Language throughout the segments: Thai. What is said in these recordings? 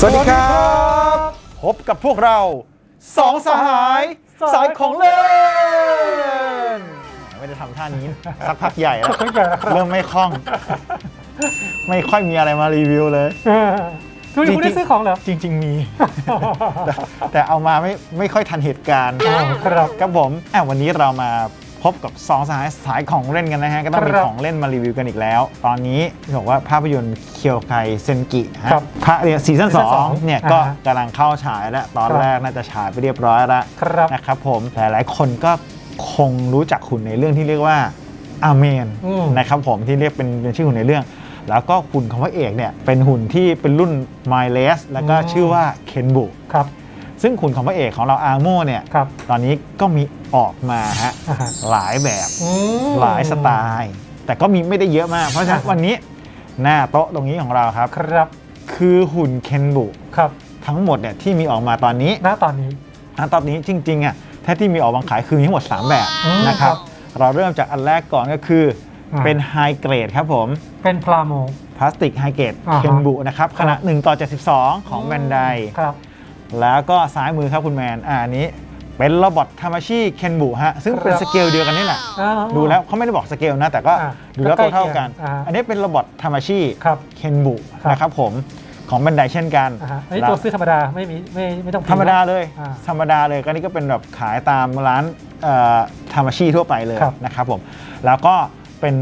สวัสดีครับ พบกับพวกเราสองสหายสายของเล่น ไม่ได้ทำท่านี้ สักพักใหญ่แล้วสักพักใหญ่แล้วครับเริ่มไม่คล่อง ไม่ค่อยมีอะไรมารีวิวเลยเออทุกทีคุณได้ซื้อของเหรอ จริง ๆ มีแต่แต่เอามาไม่ไม่ค่อยทันเหตุการณ์อ๋อครับครับผมอะวันนี้เรามา พบกับสองสหายสายของเล่นกันนะฮะ ก็ต้องมีครับของเล่นมารีวิวกันอีกแล้ว ตอนนี้บอกว่าภาพยนตร์เคียวไคเซนกิฮะครับพระเนี่ยซีซั่นซีซั่นสสอองงเนี่ยอ่าก็ฮะกำลังเข้าฉายแล้ว ตอนครับ แรกน่าจะฉายไปเรียบร้อยแล้ว ครับ นะครับผมหลายๆ คนก็คงรู้จักหุ่นในเรื่องที่เรียกว่าอาเมนอืมนะครับผมที่เรียกเป็นเป็นชื่อหุ่นในเรื่อง แล้วก็หุ่นของพระเอกเนี่ยเป็นหุ่นที่เป็นรุ่น m y l e s แล้วก็ชื่อว่าเคนบุ ครับ ซึ่งหุ่นของพระเอกของเราอาโมเนี่ยครับตอนนี้ก็มีออกมาฮะอ่าฮะหลายแบบอืม หลายสไตล์ แต่ก็มีไม่ได้เยอะมาก เพราะฉะนั้นอ่าฮะวันนี้หน้าโต๊ะตรงนี้ของเราครับ ครับคือหุ่นเคนบุครับทั้งหมดเนี่ยที่มีออกมาตอนนี้ ณตอนนี้ณตอนนี้จริงๆอะถ้าที่มีออกวางขายคือมีทั้งหมด 3 แบบอืมนะครับครับ เราเริ่มจากอันแรกก่อนก็คืออา เป็นไฮเกรดครับผมเป็นพลาโม พลาสติกไฮเกรดอ่าฮะ เคนบุนะครับ ขนาด 1 ต่อ 72 ของแบนไดครับ แล้วก็ซ้ายมือครับคุณแมนอ่าอันนี้เป็นโรบอททามาชิเคนบุฮะซึ่งเป็นครับสเกลเดียวกันนี่แหละอ่า ดูแล้วเขาไม่ได้บอกสเกลนะ แต่ก็อ่าดูแล้วก็ตัวใกล้เท่ากันเคียงอ่าอันนี้เป็นโรบอททามาชิครับเคนบุครับ นะครับผมของแบนไดเช่นกันอ่าฮะอันนี้แล้วตัวซื้อธรรมดาไม่มีไม่ไม่ต้องพิพ์ ธรรมดาเลยอ่าธรรมดาเลยก็นี่ก็เป็นแบบขายตามร้านทามาชิทั่วไปเลยครับ นะครับผมแล้วก็ เป็น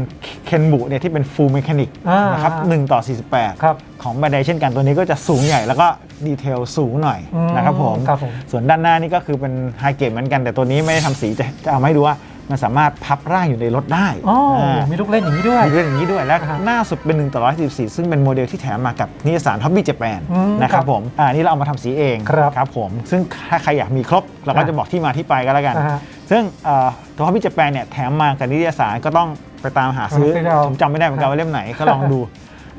เคนบุเนี่ยที่เป็นฟูลเมคานิกอ่านนะครับ1ต่อ 48ครับของแบนไดเช่นกันตัวนี้ก็จะสูงใหญ่แล้วก็ดีเทลสูงหน่อยอืมนะครับผมครับผมส่วนด้านหน้านี่ก็คือเป็นไฮเกรดเหมือนกัน แต่ตัวนี้ไม่ได้ทำสีจะจะเอามาให้ดูว่ามันสามารถพับร่างอยู่ในรถได้อ๋ออามีมีลูกเล่นอย่างนี้ด้วย มีเรื่องอย่างนี้ด้วย และอ่าฮะหน้าสุดเป็น1ต่อ114 ซึ่งเป็นโมเดลที่แถมมากับนิตยสาร Hobby Japan อืมนะครับครับผม อ่า นี่เราเอามาทำสีเองครับครับผม ซึ่งถ้าใครอยากมีครบ เราก็อ่าจะบอกที่มาที่ไปก็แล้วกันอ่าฮะซึ่งเอ่อตัว Hobby Japan เนี่ยแถมมากับนิตยสารก็ต้อง ไปตามหาซื้อหาซื้อเอาผมจำไม่ได้เหมือนกันว่าเล่มไหนก็ลองดู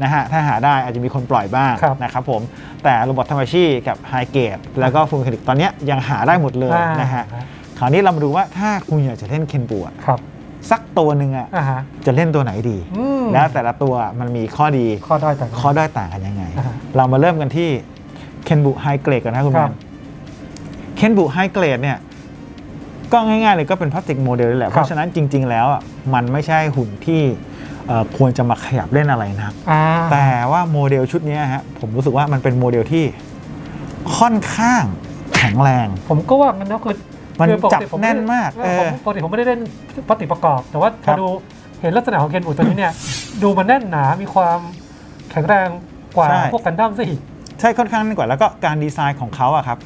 นะฮะถ้าหาได้อาจจะมีคนปล่อยบ้างครับนะครับผมแต่โรบอทธรรมชีกับไฮเกตแล้วก็ฟูลคลิกตอนเนี้ยยังหาได้หมดเลยอ่าน นะฮะคราวนี้เรามาดูว่าถ้าคุณอยากจะเล่นเคนบูอะครับสักตัวหนึ่งอะอ่าฮะ จะเล่นตัวไหนดี อืม แล้วแต่ละตัวมันมีข้อดี ข้อด้อยต่างกันข้อด้อยต่างกันยังไง อ่าฮะเรามาเริ่มกันที่เคนบุไฮเกรดกันนะคุณครัแมบนเคนบุไฮเกรดเนี่ย ก็ง่ายๆเลยก็เป็นพลาสติกโมเดลนี่แหละครับเพราะฉะนั้นจริง ๆ แล้วอะมันไม่ใช่หุ่นที่เอ่อควรจะมาขยับเล่นอะไรนักอ่าแต่ว่าโมเดลชุดเนี้ยฮะผมรู้สึกว่ามันเป็นโมเดลที่ค่อนข้างแข็งแรง ผมก็ว่างั้นนะคือมันคือปกจับติผแน่นมากไได้เออผมปกติผมไม่ได้เล่นปฏิประกอบ แต่ว่าพครัอบดูเห็นลักษณะของเคนบุตัวนี้เนี่ย ดูมันแน่นหนามีความแข็งแรงกว่าใช่พวกกันดั้มซะอีกใช่ค่อนข้างแน่นกว่าแล้วก็การดีไซน์ของเขาอะครับ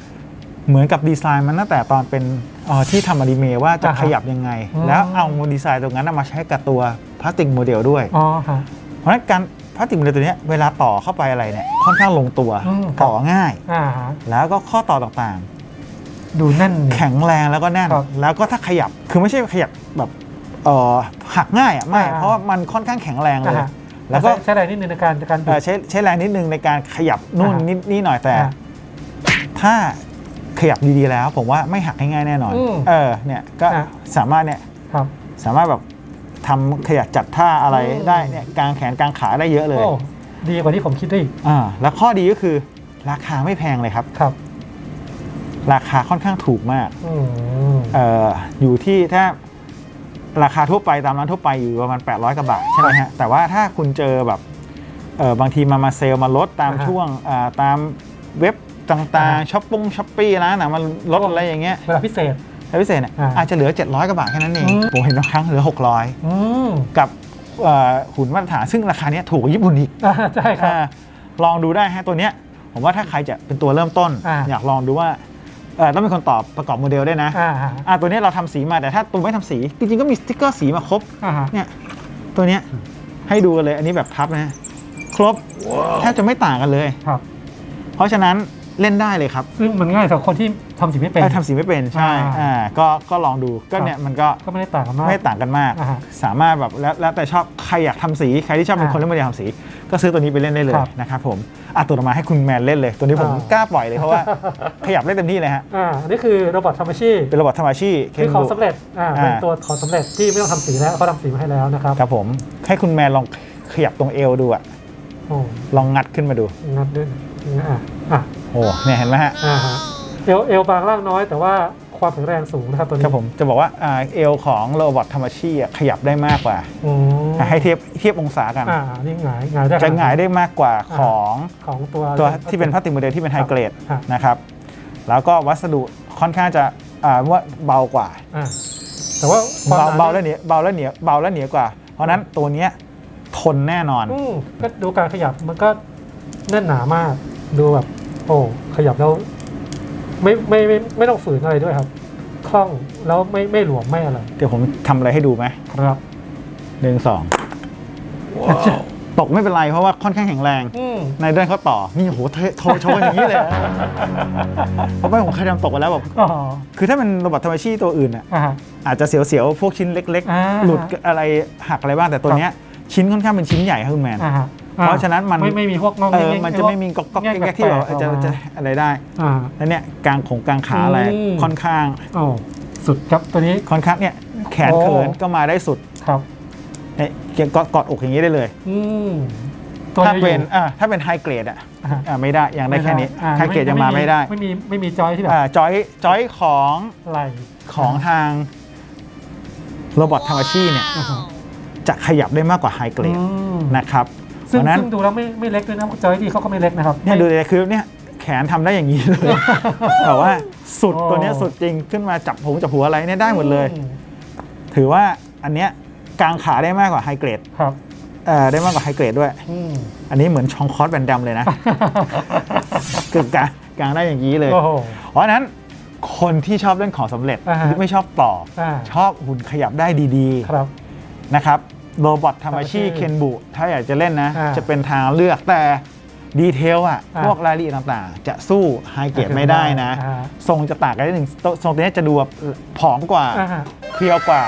เหมือนกับดีไซน์มันตั้งแต่ตอนเป็นเอ่อที่ทำอนิเมะว่าจะอ่าฮะขยับยังไงอืมแล้วเอาดีไซน์ตรงนั้นนะมาใช้กับตัวพลาสติกโมเดลด้วยอ๋อฮะเพราะฉะนั้นการพลาสติกโมเดลตัวเนี้ยเวลาต่อเข้าไปอะไรเนี่ยค่อนข้างลงตัวอืมครับต่อง่ายอ่าฮะแล้วก็ข้อต่อต่างดูแน่นๆแข็งแรงแล้วก็แน่นครับแล้วก็ถ้าขยับคือไม่ใช่ขยับแบบเอ่อหักง่ายอะไม่อ่าเพราะว่ามันค่อนข้างแข็งแรงเลอ่ายฮะแล้วก็ใช้ใช้แรงนิดนึงในการในการบิเอ่อดใช้ใช้แรงนิดนึงในการขยับนู่นอ่าฮะนิดนี่หน่อยแต่อ่าถ้า ขยับดีๆแล้ว ผมว่าไม่หักง่ายๆแน่นอน อืมเออเนี่ยก็อะ สามารถเนี่ยครับ สามารถแบบทำขยับจัดท่าอะไรอืมได้เนี่ยกางแขนกางขาได้เยอะเลยโอ้ดีกว่าที่ผมคิดได้อีกอ่าแล้วข้อดีก็คือราคาไม่แพงเลยครับ ครับราคาค่อนข้างถูกมากอืมเอ่ออยู่ที่ถ้าราคาทั่วไปตามร้านทั่วไปอยู่ประมาณ800กว่าบาทใช่ไหมฮะแต่ว่าถ้าคุณเจอแบบเออบางทีมามาเซลล์มาลดตามอ่าฮะช่วงอ่าตามเว็บ ต่างอ่าฮะๆช้อปปุ้งช้อปปี้ร้านนะมันลดอะไรอย่างเงี้ยเวลาพิเศษ แล้วพิเศษเนี่ยอ่าอาจจะเหลือ 700กว่าบาทแค่นั้นเองอืม ผมเห็นบางครั้งเหลือ600อืมกับเอ่อหุ่นมาตรฐานซึ่งราคาเนี้ยถูกกว่าญี่ปุ่นอีก อ่าใช่ครับ อ่าลองดูได้ฮะตัวเนี้ยผมว่าถ้าใครจะเป็นตัวเริ่มต้นอ่าอยากลองดูว่าเอ่อต้องเป็นคนตอบประกอบโมเดลด้วยนะอ่าฮะอ่าตัวเนี้ยเราทำสีมาแต่ถ้าตัวไม่ทำสีจริงๆก็มีสติ๊กเกอร์สีมาครบอ่าฮะเนี่ยตัวเนี้ยให้ดูกันเลยอันนี้แบบพับนะฮะครบแทบจะไม่ต่างกันเลย ครับ เพราะฉะนั้น เล่นได้เลยครับซึ่งมันง่ายสำหรับคนที่ทำสีไม่เป็น ถ้าทำสีไม่เป็นใช่อ่า อ่าก็ก็ลองดูก็เนี่ยมันก็ก็ไม่ได้ต่างกันมาก ไม่ต่างกันมาก อ่าฮะสามารถแบบแล้วแล้วแต่ชอบใครอยากทำสีใครที่ชอบเป็นอ่าคนเล่นโมเดลทำสี ก็ซื้อตัวนี้ไปเล่นได้เลยครับนะครับผมอะตัวต่อมาให้คุณแมนเล่นเลย ตัวนี้ผมอ่ากล้าปล่อยเลยเพราะว่า ขยับได้เต็มที่เลยฮะอ่าอันนี้คือโรบอททำอาชีพเป็นระบบธรรมชีเคคือของสำเร็จอ่าอ่า เป็นตัวของสำเร็จที่ไม่ต้องทำสีแล้วเขาทำสีมาให้แล้วนะครับ ครับผมให้คุณแมนลองขยับตรงเอวดูอะ โอ้ลองงัดขึ้นมาดูงัดด้วยอ่าอะโอ้เนี่ยเห็นไหมฮะอ่าฮะเอวเอวบางล่างน้อย แต่ว่าความแข็งแรงสูงนะครับตัวนี้ครับผมจะบอกว่าอ่าเอวของโรบอทธรรมชีอะขยับได้มากกว่าอืมอะให้เทียบเทียบองศากัน อ่านี่หงายหงายได้จะหงายได้มากกว่าของของตัวตัวที่เป็นพลาสติกโมเดลที่เป็นไฮเกรดครับนะครับ แล้วก็วัสดุค่อนข้างจะอ่าว่าเบากว่าอ่าแต่ว่าความเบาหนเบาและเหนียวเบาและเหนียวเบาและเหนียวกว่า เพราะฉะนั้นตัวเนี้ย ทนแน่นอน อืมก็ดูการขยับมันก็แน่นหนามาก ดูแบบ โอ้ขยับแล้วไม่ไม่ไม่ไม่ต้องฝืนอะไรด้วยครับคล่องแล้วไม่ไม่หลวมไม่อะไรเดี๋ยวผมทำอะไรให้ดูไหมครับ หนึ่งสองตกไม่เป็นไรเพราะว่าค่อนข้างแข็งแรง อืม ในเดินเขาต่อ นี่โหเทโชว์โชว์อย่างนี้เลย เพราะว่าผมเคยทำตกไปแล้วแบบ อ๋อคือถ้าเป็นโรบอทธรรมชีตัวอื่นอะอ่าฮะ อาจจะเสียวๆ พวกชิ้นเล็ก อ่าๆ หลุดอะไรหักอะไรบ้างแต่ตัวเนี้ย ชิ้นค่อนข้างเป็นชิ้นใหญ่ครับคุณแมน อ่าฮะเพราะฉะนั้นมัน ไม่ไม่มีพวกงงเออแงๆมันจะไม่มีก๊อกก๊อกแง่ๆแก๊กๆที่แบบแปลกๆจะออกมาจะอะไรได้อ่า แล้วเนี่ยกลางของกลางขาอะไรอืม ค่อนข้างโอ้สุดครับตัวนี้ ค่อนข้างเนี่ยแขนโอ้ เขินก็มาได้สุดครับ เนี่ยกอดกอดอกอย่างนี้ได้เลย อืมตัวถ้านี้เป็นอยู่อ่าถ้าเป็นไฮเกรดอะอ่าอ่าไม่ได้ยังได้แค่นี้อ่าไฮเกรดยังมาไม่ได้ไม่มีไม่มีจอยที่แบบอ่าจอยจอยของ ไหล ของทางโรบอททามาชีเนี่ย อ่าฮะ จะขยับได้มากกว่าไฮเกรดอืมนะครับเพซึ่งราะฉะนั้นซึ่งดูแล้วไม่ไม่เล็กด้วยนะจอยที่เขาก็ไม่เล็กนะครับ เนี่ยดูเลยคือเนี่ยแขนทำได้อย่างนี้เลยแต่ว่าสุดโอ้ตัวเนี้ยสุดจริงขึ้นมาจับผมจับหัวอะไรเนี่ยได้หมดเลยอืมถือว่าอันเนี้ยกางขาได้มากกว่าไฮเกรดครับเอ่อได้มากกว่าไฮเกรดด้วยอืมอันนี้เหมือนชองคอสแบนดัมเลยนะคือกางกางได้อย่างนี้เลยโอ้โหเพราะฉะนั้นคนที่ชอบเล่นของสำเร็จอ่าฮะหรือไม่ชอบต่ออาชอบหุ่นขยับได้ดีครับๆ นะครับโรบอททามาชิ Tamashi เคนบุถ้าอยากจะเล่นนะ อ่าจะเป็นทางเลือกแต่ดีเทลอะอ่าพวกรายละเอียดต่างๆ จะสู้ไฮเกรดไม่ได้นะ อ่า ทรงจะต่างกันนิดหนึ่งทรงตัวนี้จะดูแบบผอมกว่า อ่าฮะ เพรียวกว่า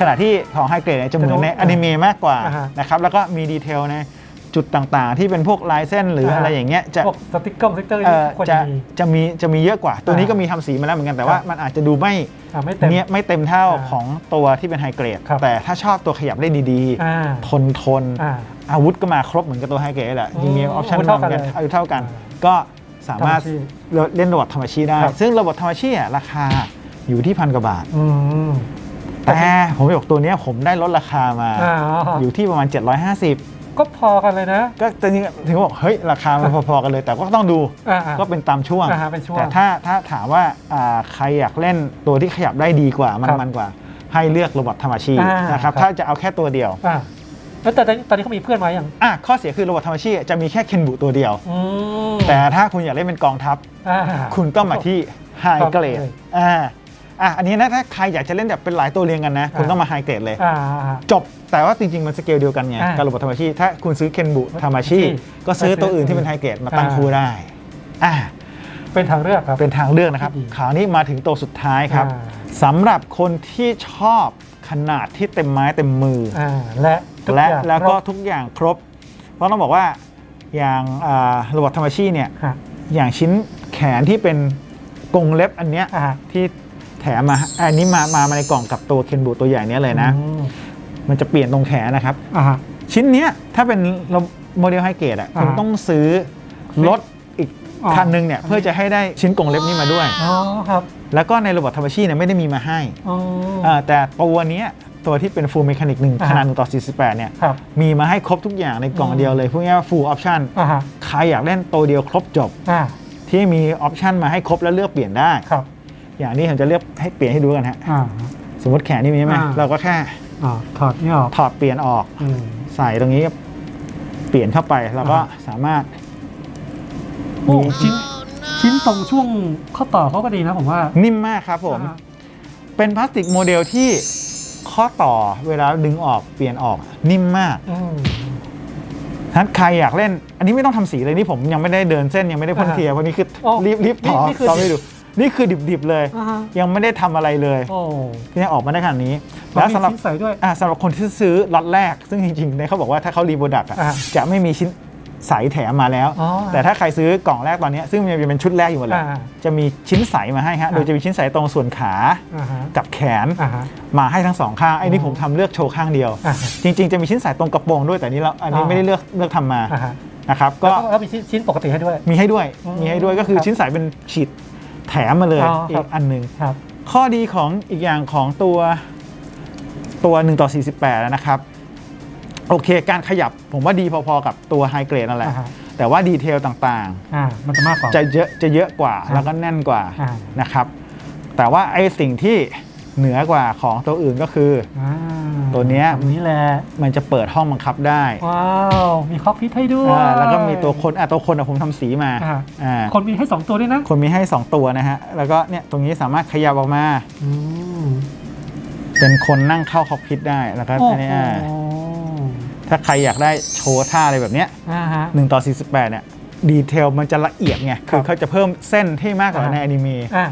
ขณะที่ของไฮเกรดเนี่ยจะเหมือนในจะดูอนิเมะมากกว่าอ่าฮะนะครับแล้วก็มีดีเทลใน จุดต่างๆ ที่เป็นพวกลายเส้นหรืออะไรอย่างเงี้ยจะพวกสติ๊กเกอร์สติ๊กเกอร์เอ่อควรจะจะมีจะมีจะมีเยอะกว่า ตัวนี้อ่าก็มีทำสีมาแล้วเหมือนกันแต่ว่าครับมันอาจจะดูไม่อ่าไม่เต็มเนี้ยไม่เต็มเท่าอ่าของตัวที่เป็นไฮเกรดครับแต่ถ้าชอบตัวขยับได้ดีอ่าๆทนทนอ่าอาวุธก็มาครบเหมือนกับตัวไฮเกรดแหละอืมยิงมีออปชั่นอาวุธมาเท่าเหมือนกันกันเลยอายุเท่ากันอ่าก็สามารถธรรมชีเล่นระบบธรรมชีได้ครับซึ่งระบบธรรมชีอะราคาอยู่ที่พันกว่าบาทอืมแต่ผมบอกตัวเนี้ยผมได้ลดราคามาอ่าอยู่ที่ประมาณ 750 ก็พอกันเลยนะ ก็จริงๆถึงบอกเฮ้ยราคามันพอๆกันเลย แต่ก็ต้องดูอ่าอ่าก็เป็นตามช่วง อ่าเป็นช่วงแต่ถ้าถ้าถามว่าอ่าใครอยากเล่นตัวที่ขยับได้ดีกว่ามันครับมันกว่า ให้เลือกโรบอทธรรมชีอ่านนะครับครับ ถ้าจะเอาแค่ตัวเดียวอ่าแล้วแต่ตอนนี้ตอนนี้เขามีเพื่อนมาอย่างอะข้อเสียคือโรบอทธรรมชีจะมีแค่เคนบุตัวเดียว อืมแต่ถ้าคุณอยากเล่นเป็นกองทัพ อ่า คุณต้องมาที่ไฮเกรดครับอ่า อะอันนี้นะถ้าใครอยากจะเล่นแบบเป็นหลายตัวเรียงกันนะ คุณอ่าต้องมาไฮเกรดเลย อ่า จบแต่ว่าจริง ๆ มันสเกลเดียวกันไงอ่ากับระบบธรรมชีถ้าคุณซื้อเคนบุธรรมชีที่ก็ซื้อตัวอื่นก็ซื้อที่เป็นไฮเกรดมาตั้งอ่า คู่ได้อ่าเป็นทางเลือกครับ เป็นทางเลือกนะครับที่ดีข่าวนี้มาถึงตัวสุดท้ายครับอ่าสำหรับคนที่ชอบขนาดที่เต็มไม้เต็มมือออ่าและทุกและอย่างแล้วก็ครบทุกอย่างครบ เพราะต้องบอกว่าอย่างอ่าระบบธรรมชีเนี่ย ฮะอย่างชิ้นแขนที่เป็นกรงเล็บอันเนี้ยอ่า ที่ แถมมาอันนี้มามามาในกล่องกับตัวเคนบูตัวใหญ่เนี้ยเลยนะ อืมมันจะเปลี่ยนตรงแขนนะครับ อ่าฮะ ชิ้นเนี้ยถ้าเป็นโมเดลไฮเกรดอะอ่าคุณต้องซื้อรถอีกอ๋อ คันหนึงเนี่ยเพื่อจะให้ได้ชิ้นกรงเล็บนี้มาด้วย อ๋อครับแล้วก็ในระบบธรรมชีเนี่ยไม่ได้มีมาให้อ๋ออ่าแต่ตัวเนี้ยตัวที่เป็น full mechanic หนึ่งอ่าขนาด1ต่อ48เนี่ยครับมีมาให้ครบทุกอย่างในกล่องอืมเดียวเลยพูดง่ายๆว่า full option อ่าฮะใครอยากเล่นตัวเดียวครบจบ อ่าที่มีออปชันมาให้ครบแล้วเลือกเปลี่ยนได้ ครับ อย่างนี้ผมจะเลือกให้เปลี่ยนให้ดูกันฮะอ่าสมมติแขนนี่มีไหมอ่า เราก็แค่อ่าถอดนี่ออกถอดเปลี่ยนออก อืม ใส่ตรงนี้เปลี่ยนเข้าไปแล้วก็อ่า สามารถ โอ้มี ชิ้นชิ้นตรงช่วงข้อต่อเขาก็ดีนะผมว่านิ่มมากครับผม อ่าเป็นพลาสติกโมเดลที่ข้อต่อเวลาดึงออกเปลี่ยนออกนิ่มมากอืมฉะนั้นใครอยากเล่น อันนี้ไม่ต้องทำสีเลยนี่ผมยังไม่ได้เดินเส้นยังไม่ได้พ่นอ่าเทียร์วันนี้คือโอ้รีบรีบถอนี่นี่คือ ต่อให้ดู นี่คือดิบๆเลย อ่าฮะ ยังไม่ได้ทำอะไรเลยโอ้ที่ยังออกมาได้ขนาดนี้ แล้แล้ววสำสำหหรัรับบใส่ด้วย อ่าสำหรับคนที่ซื้อล็อตแรก ซึ่งจริงๆเนี่ยเขาบอกว่าถ้าเขารีโปรดักต์อะอ่าจะไม่มีชิ้นใสแถมมาแล้ว อ๋อแต่ถ้าใครซื้อกล่องแรกตอนเนี้ยซึ่งมันจะเป็นชุดแรกอยู่หมดแหละอ่าจะมีชิ้นใสมาให้ฮะอ่าโดยจะมีชิ้นใสตรงส่วนขาอ่าฮะ กับแขน อ่าฮะ มาให้ทั้งสองข้างไอ้นี่อ๋อผมทำเลือกโชว์ข้างเดียว อ่าฮะจริง ๆ จะมีชิ้นใสตรงกระโปรงด้วยแต่นี่เราอันนี้อ่าไม่ได้เลือกเลือกทำมาอ่าฮะ นะครับก็ก็แล้วมีชิ้นชิ้นปกติให้ด้วย มีให้ด้วยอืมมีให้ด้วยก็คือครับ ชิ้นใสเป็นฉีด แถมมาเลยอ๋อคอีรับ กอันหนึ่ง ครับ ข้อดีของอีกอย่างของตัวตัว1ต่อ48นะครับ โอเค การขยับผมว่าดีพอๆกับตัวไฮเกรดนั่นแหละ อ่าฮะ แต่ว่าดีเทลต่างอ่ามันจะมากกว่า ๆ จะเยอะจะเยอะกว่าอ่าแล้วก็แน่นกว่าอ่านะครับ แต่ว่าไอ้สิ่งที่เหนือกว่าของตัวอื่นก็คือ อ่า ตัวเนี้ยตรงนี้แหละ มันจะเปิดห้องบังคับได้ว้าว มีคอกพิทให้ด้วย อ่าแล้วก็มีตัวคนอะตัวคนอะผมทำสีมาอ่า อ่าคนมีให้ 2 ตัวด้วยนะคนมีให้ 2 ตัวนะฮะ แล้วก็เนี่ยตรงนี้สามารถขยับออกมา อืมเป็นคนนั่งเข้าคอกพิทได้แล้วก็โอ้อันนี้โหอ่าถ้าใครอยากได้โชว์ท่าอะไรแบบเนี้ยอ่าฮะ 1ต่อ48เนี่ยดีเทลมันจะละเอียดไงครัคืบอเขาจะเพิ่มเส้นที่มากกว่าอ่า ในอนิเมะ อ่า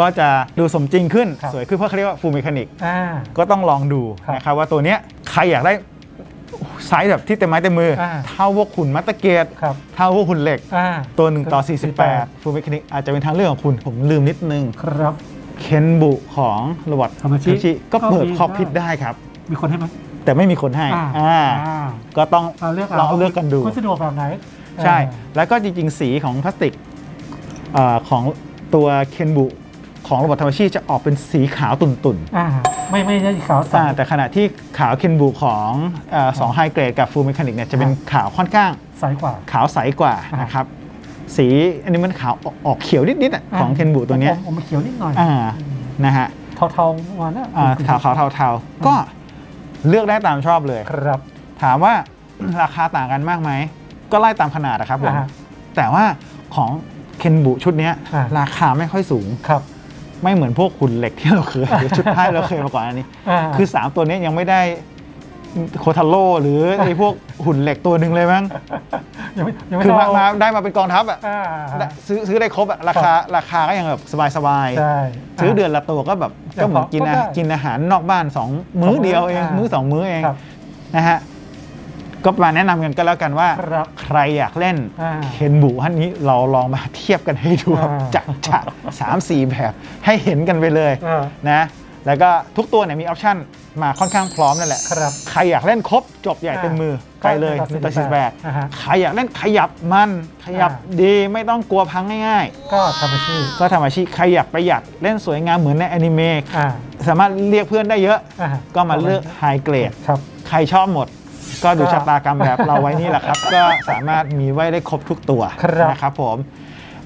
ก็จะดูสมจริงขึ้น ครับสวยขึ้นเพราะเขาเรียกว่าฟูลเมคานิกอ่าก็ต้องลองดูครับนะครับว่าตัวเนี้ยใครอยากได้ไซส์แบบที่เต็มไม้เต็มมืออา เท่าพวกหุ่นมัตเตอร์เกตครับเท่าพวกหุ่นเหล็ก อ่า ตัว 1 ต่อ48 ฟูลเมคานิกอาจจะเป็นทางเลือกของคุณ ผมลืมนิดนึง ครับ เคนบุของโรบอททามาชิก็เปิดก็มี คอกพิทได้ครับ มีคนให้ไหมแต่ไม่มีคนให้อ่าอ่าอ่าก็ต้องเราเลือกลองเลือกกันดู คุณสะดวกแบบไหนใช่อ่าแล้วก็จริงๆ สีของพลาสติกเออของตัวเคนบุ ของโรบอททามาชิจะออกเป็นสีขาวตุ่นอ่าไม่ไม่ใช่ขาวๆใส อ่าแต่ขณะที่ขาวเคนบุของเออสองไฮเกรดกับฟูลเมคานิกเนี่ยจะเป็นขาวค่อนข้าง ใสกว่า ขาวใสกว่าอ่าน นะครับ สีอันนี้มันขาวออกออกเขียวนิดๆอะของเคนบุตัวเนี้ยอมเขียวนิดหน่อย อ่านะฮะเทาๆประมาณนั้นอ่าขาวขาวเทาเทาๆ ก็เลือกได้ตามชอบเลย ครับ ถามว่า ราคาต่างกันมากไหม ก็ไล่ตามขนาดนะครับผมอ่าฮะแต่ว่าของเคนบุชุดเนี้ยอ่า ราคาไม่ค่อยสูง ครับ ไม่เหมือนพวกหุ่นเหล็กที่เราเคยหรือชุดท้ายเราเคยมาก่อนอันนี้อ่าคือ 3 ตัวเนี้ยยังไม่ได้โคทาโร่หรือไอ้พวกหุ่นเหล็กตัวหนึ่งเลยมั้งยังไม่ยังไม่คือมาเท่มาได้มาเป็นกองทัพอะอ่าได้ซื้อซื้อได้ครบอะราคาราคาก็ยังแบบสบายๆใช่ซื้อเดือนละตัวก็แบบแต่ก็เหมือนกินอาก็ได้กินอาหารนอกบ้าน2มื้อสองมื้อเดียวเองอ่ามื้มื้อสองมื้อเองครับ นะฮะ ก็มาแนะนำกันก็แล้วกันว่า ครับใครอยากเล่นอ่าเคนบุอันนี้เราลองมาเทียบกันให้ดูครับอ่าจัดฉะสามสี่แบบให้เห็นกันไปเลยอ่านะแล้วก็ทุกตัวเนี่ยมีออปชั่นมาค่อนข้างพร้อมนั่นแหละ ครับ ใครอยากเล่นครบจบใหญ่เต็มมือไปเลยก็หนึ่งต่อสี่แปดอ่าฮะใครอยากเล่นขยับมันขยับอ่า ดีไม่ต้องกลัวพังง่ายก็ทำอาชีพๆ ก็ทำอาชีพใครอยากประหยัดเล่นสวยงามเหมือนในอนิเมะอ่าสามารถเรียกเพื่อนได้เยอะ อ่าก็มาเลือกไฮเกรด ครับ ใครชอบหมด ก็ดูก็ชะตากรรมแบบเราไว้นี่แหละครับ ก็สามารถมีไว้ได้ครบทุกตัวครับนะครับผม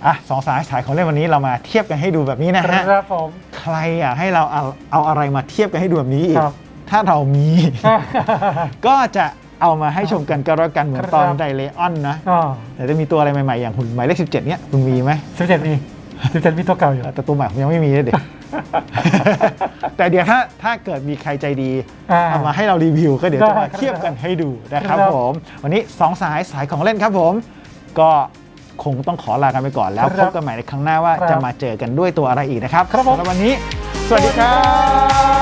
อะสองสายสายของเล่นวันนี้เรามาเทียบกันให้ดูแบบนี้นะฮะครับผมใครอยากให้เราเอาเอาอะไรมาเทียบกันให้ดูแบบนี้อีกครับถ้าเรามี ก็จะเอามาให้ชมกันก็แล้วกันเหมือนตอนครับไดเลออนนะอ๋อแต่จะมีตัวอะไรใหม่ๆ อย่างหุ่นหมายเลข17 เนี่ยคุณมีไหมสิบเจ็ดมี สิบเจ็ดมีตัวเก่าอยู่แต่ตัวใหม่ผมยังไม่มีเลยเด็กแต่เดี๋ยวถ้าถ้าเกิดมีใครใจดีอ่าเอามาให้เรารีวิว ก็เดี๋ยวจะมาได้ครับเทียบกันให้ดูนะครับครับผม วันนี้2สายสายของเล่นครับผม ก็คงต้องขอลากันไปก่อนแล้วครัพบบกันใหม่ในครั้งหน้าว่าครับจะมาเจอกันด้วยตัวอะไรอีกนะครับครับผมสำหรับวันนี้ สวัสดีครับ